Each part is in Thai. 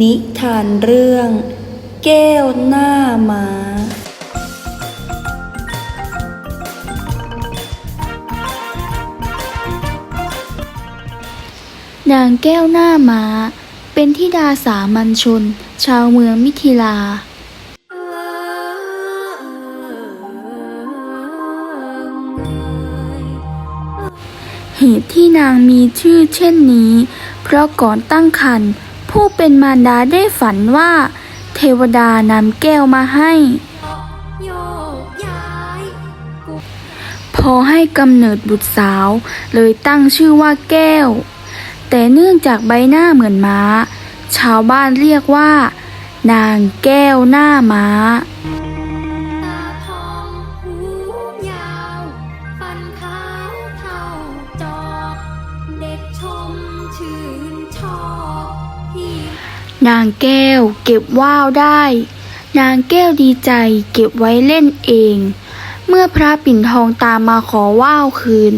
นิทานเรื่อง แก้วหน้าม้า นางแก้วหน้าม้า เป็นธิดาสามัญชน ชาวเมืองมิถิลา เหตุที่นางมีชื่อเช่นนี้ เพราะก่อนตั้งครรภ์ ผู้เป็นมารดาได้ฝันว่า เทวดานำแก้วมาให้ พอให้กำเนิดบุตรสาว เลยตั้งชื่อว่าแก้ว แต่เนื่องจากใบหน้าเหมือนม้า ชาวบ้านเรียกว่า นางแก้วหน้าม้าตาชื่นชอบ นางแก้วเก็บว่าวได้ นางแก้วดีใจเก็บไว้เล่นเอง เมื่อพระปิ่นทองตามมาขอว่าวคืน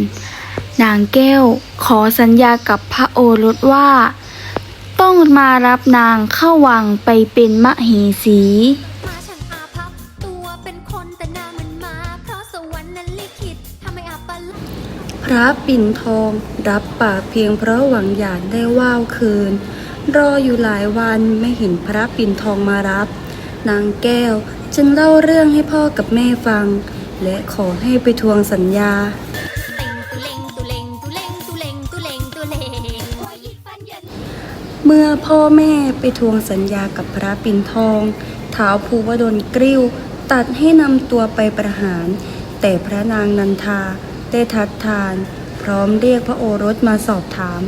นางแก้วขอสัญญากับพระโอรสว่า ต้องมารับนางเข้าวังไปเป็นมเหสีมาช่างอาพับตัวเป็นคนแต่หน้าเหมือนหมาเพราะสวรรค์นั้นลิขิตทำให้อาปลักษณ์ พระปิ่นทองรับปากเพียงเพราะหวังอยากได้ว่าวคืน รออยู่หลายวันไม่เห็นพระปิ่นทองมารับ นางแก้วจึงเล่าเรื่องให้พ่อกับแม่ฟัง และขอให้ไปทวงสัญญา เมื่อพ่อแม่ไปทวงสัญญากับพระปิ่นทองท้าวภูวดลกริ้ว ตัดให้นำตัวไปประหาร แต่พระนางนันทาได้ทัดทาน พร้อมเรียกพระโอรสมาสอบถาม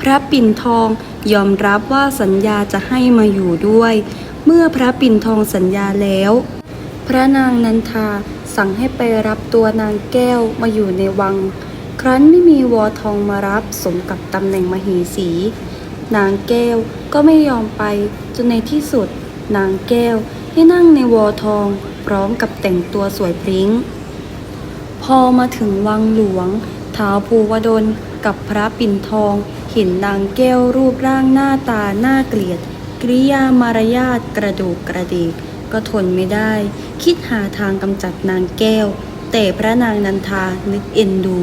พระปิ่นทองยอมรับว่าสัญญาจะให้มาอยู่ด้วย เมื่อพระปิ่นทองสัญญาแล้ว พระนางนันทาสั่งให้ไปรับตัวนางแก้วมาอยู่ในวัง ครั้นไม่มีวอทองมารับสมกับตำแหน่งมเหสี นางแก้วก็ไม่ยอมไปจนในที่สุด นางแก้วให้นั่งในวอทองพร้อมกับแต่งตัวสวยพริ้ง พอมาถึงวังหลวงท้าวภูวดลกับพระปิ่นทอง ห็นนางแก้วรูปร่างหน้าตาหน่าเกลียด กริยามารยาทกระดูกกระดิกก็ทนไม่ได้ คิดหาทางกำจัดนางแก้ว แต่พระนางนันทานึกเอ็นดู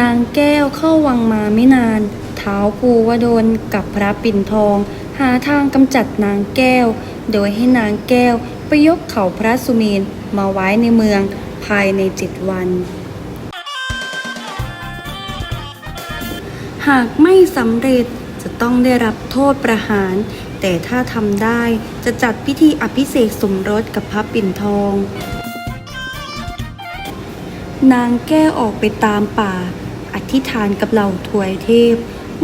นางแก้วเข้าวังมาไม่นานเท้าวภูวดลกับพระปิ่นทอง หาทางกำจัดนางแก้ว โดยให้นางแก้วไปยกเขาพระสุเมนมาไว้ในเมืองภายในเจ็ดวัน หากไม่สำเร็จจะต้องได้รับโทษประหาร แต่ถ้าทำได้จะจัดพิธีอภิเษกสมรสกับพระปิ่นทอง นางแก้ออกไปตามป่า อธิษฐานกับเหล่าทวยเทพ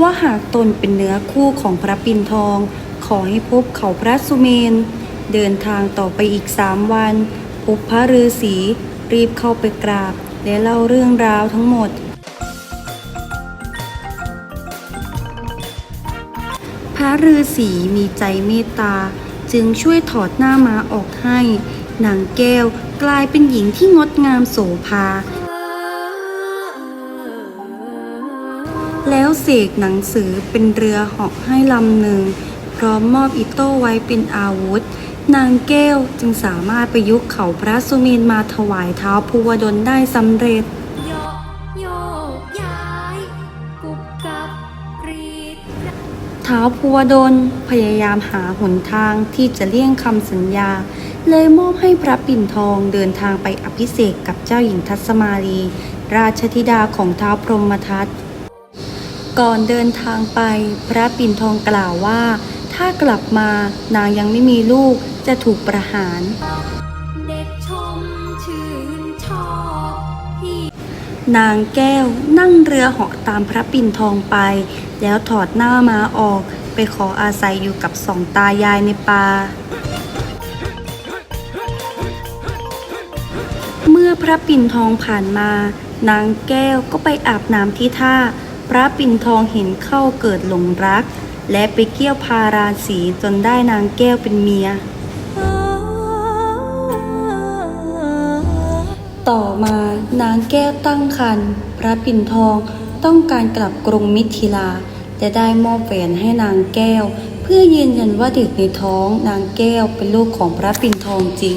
ว่าหากตนเป็นเนื้อคู่ของพระปิ่นทอง ขอให้พบเขาพระสุเมน เดินทางต่อไปอีกสามวันพบพระฤาษีรีบเข้าไปกราบ และเล่าเรื่องราวทั้งหมด พระฤาษีมีใจเมตตา จึงช่วยถอดหน้าม้าออกให้ นางแก้วกลายเป็นหญิงที่งดงามโสภา แล้วเสกหนังสือเป็นเรือเหาะให้ลำหนึ่ง พร้อมมอบอิโต้ไว้เป็นอาวุธ นางแก้วจึงสามารถประยุกต์เขาพระสุเมนมาถวายเท้าภูวดลได้สำเร็จ ท้าวภูวดลพยายามหาหนทางที่จะเลี่ยงคำสัญญา เลยมอบให้พระปิ่นทองเดินทางไปอภิเษกกับเจ้าหญิงทัศมาลี ราชธิดาของท้าวพรหมทัตก่อนเดินทางไป พระปิ่นทองกล่าวว่า ถ้ากลับมานางยังไม่มีลูกจะถูกประหาร นางแก้วนั่งเรือเหาะตามพระปิ่นทองไป แล้วถอดหน้ามาออก ไปขออาศัยอยู่กับสองตายายในป่าเมื่อพระปิ่นทองผ่านมา นางแก้วก็ไปอาบน้ำที่ท่า พระปิ่นทองเห็นเข้าเกิดหลงรัก และไปเกี่ยวพาราสีจนได้นางแก้วเป็นเมีย ต่อมานางแก้วตั้งครรภ์พระปิ่นทองต้องการกลับกรุงมิถิลาแต่ได้มอบแหวนให้นางแก้ว เพื่อยืนยันว่าเด็กในท้องนางแก้วเป็นลูกของพระปิ่นทองจริง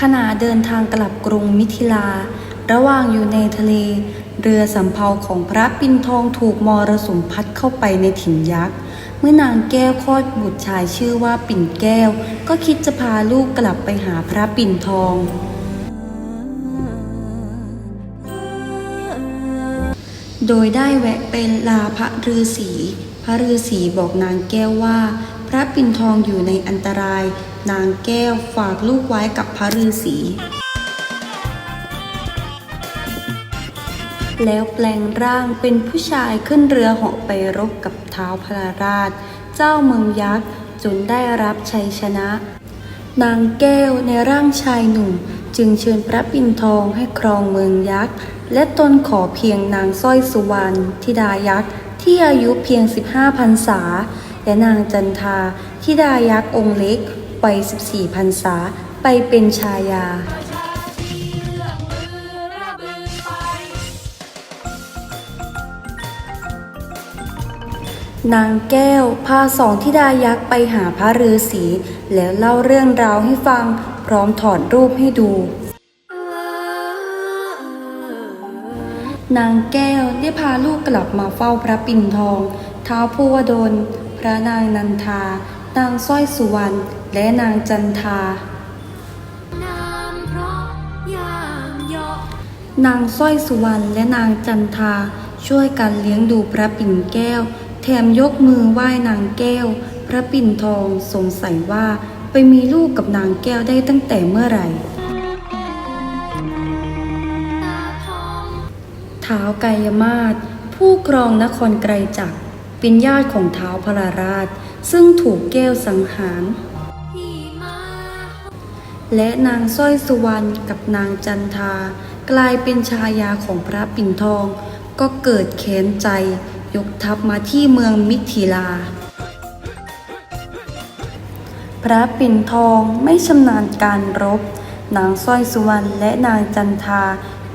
ขณะเดินทางกลับกรุงมิถิลา ระหว่างอยู่ในทะเล เรือสำเภาของพระปิ่นทองถูกมรสุมพัดเข้าไปในถิ่นยักษ์ มื่อนางแก้วคลอดบุตรชายชื่อว่าปิ่นแก้ว ก็คิดจะพาลูกกลับไปหาพระปิ่นทอง โดยได้แวะเป็นลาพระฤาษีพระฤาษีบอกนางแก้วว่า พระปิ่นทองอยู่ในอันตราย นางแก้วฝากลูกไว้กับพระฤาษี แล้วแปลงร่างเป็นผู้ชายขึ้นเรือเหาะไปรบกับเท้าวพระราช เจ้าเมืองยักษ์จนได้รับชัยชนะ นางแก้วในร่างชายหนุ่ม จึงเชิญพระปิ่นทองให้ครองเมืองยักษ์ และตนขอเพียงนางสร้อยสุวรรณธิดายักษ์ที่อายุเพียง 15พรรษา และนางจันทาธิดายักษ์องค์เล็กวัย14พรรษาไปเป็นชายา นางแก้วพาสองธิดายักษ์ไปหาพระฤาษีแล้วเล่าเรื่องราวให้ฟัง พร้อมถอดรูปให้ดู นางแก้วได้พาลูกกลับมาเฝ้าพระปิ่นทองท้าวภูวดล พระนางนันทา นางสร้อยสุวรรณ และนางจันทา นามเพราะยามเหยาะนางสร้อยสุวรรณและนางจันทาช่วยกันเลี้ยงดูพระปิ่นแก้ว แถมยกมือไหว้นางแก้ว พระปิ่นทองสงสัยว่าไปมีลูกกับนางแก้วได้ตั้งแต่เมื่อไหร่ท้าวกายมาศผู้ครองนครไกรจักรเป็นญาติของท้าวพระราช ซึ่งถูกแก้วสังหาร และนางสร้อยสุวรรณกับนางจันทา กลายเป็นชายาของพระปิ่นทอง ก็เกิดแค้นใจ ยกทัพมาที่เมืองมิถิลา พระปิ่นทองไม่ชำนาญการรบ นางสร้อยสุวรรณและนางจันทา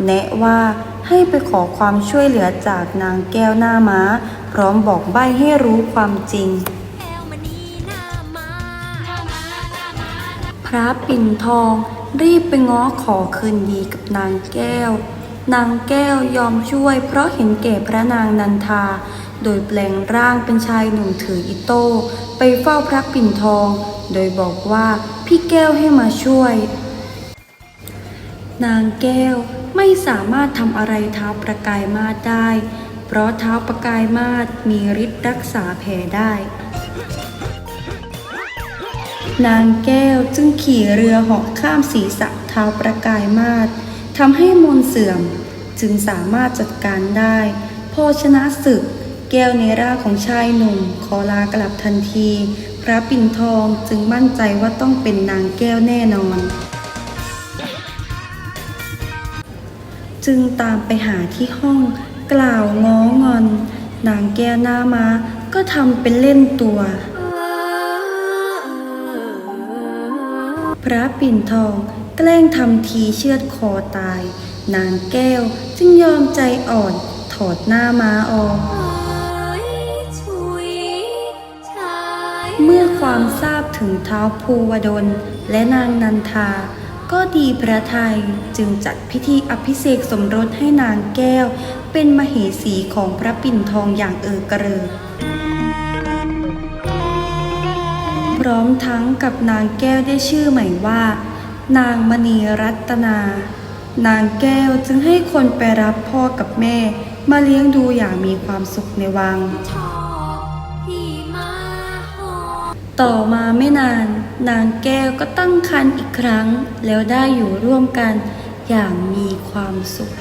แนะว่าให้ไปขอความช่วยเหลือจากนางแก้วหน้าม้า พร้อมบอกใบ้ให้รู้ความจริง พระปิ่นทองรีบไปง้อขอคืนดีกับนางแก้ว นางแก้วยอมช่วยเพราะเห็นแก่พระนางนันทา โดยแปลงร่างเป็นชายหนุ่มถืออิโต้ไปเฝ้าพระปิ่นทอง โดยบอกว่าพี่แก้วให้มาช่วย นางแก้วไม่สามารถทำอะไรเท้าประกายมาศได้ เพราะเท้าประกายมาศมีฤทธิ์รักษาแผลได้ นางแก้วจึงขี่เรือหาะข้ามศีรษะเท้าประกายมาศ ทำให้มนเสื่อมจึงสามารถจัดการได้ พอชนะศึก แก้วในร่าของชายหนุ่ม ขอลากลับทันที พระปิ่นทองจึงมั่นใจว่าต้องเป็นนางแก้วแน่นอน จึงตามไปหาที่ห้อง กล่าวง้องอน นางแก้วหน้ามาก็ทำเป็นเล่นตัว พระปิ่นทองแกล้งทำทีเชือดคอตาย นางแก้วจึงยอมใจอ่อนถอดหน้าม้าออกเอ้ยฉุยชายเมื่อความทราบถึงเท้าวภูวดล และนางนันทา ก็ดีพระทัยจึงจัดพิธีอภิเษกสมรสให้นางแก้ว เป็นมเหสีของพระปิ่นทองอย่างเออกระเริก พร้อมทั้งกับนางแก้วได้ชื่อใหม่ว่า นางมณีรัตนา นางแก้วจึงให้คนไปรับพ่อกับแม่ มาเลี้ยงดูอย่างมีความสุขในวัง ต่อมาไม่นาน นางแก้วก็ตั้งครรภ์อีกครั้ง แล้วได้อยู่ร่วมกันอย่างมีความสุข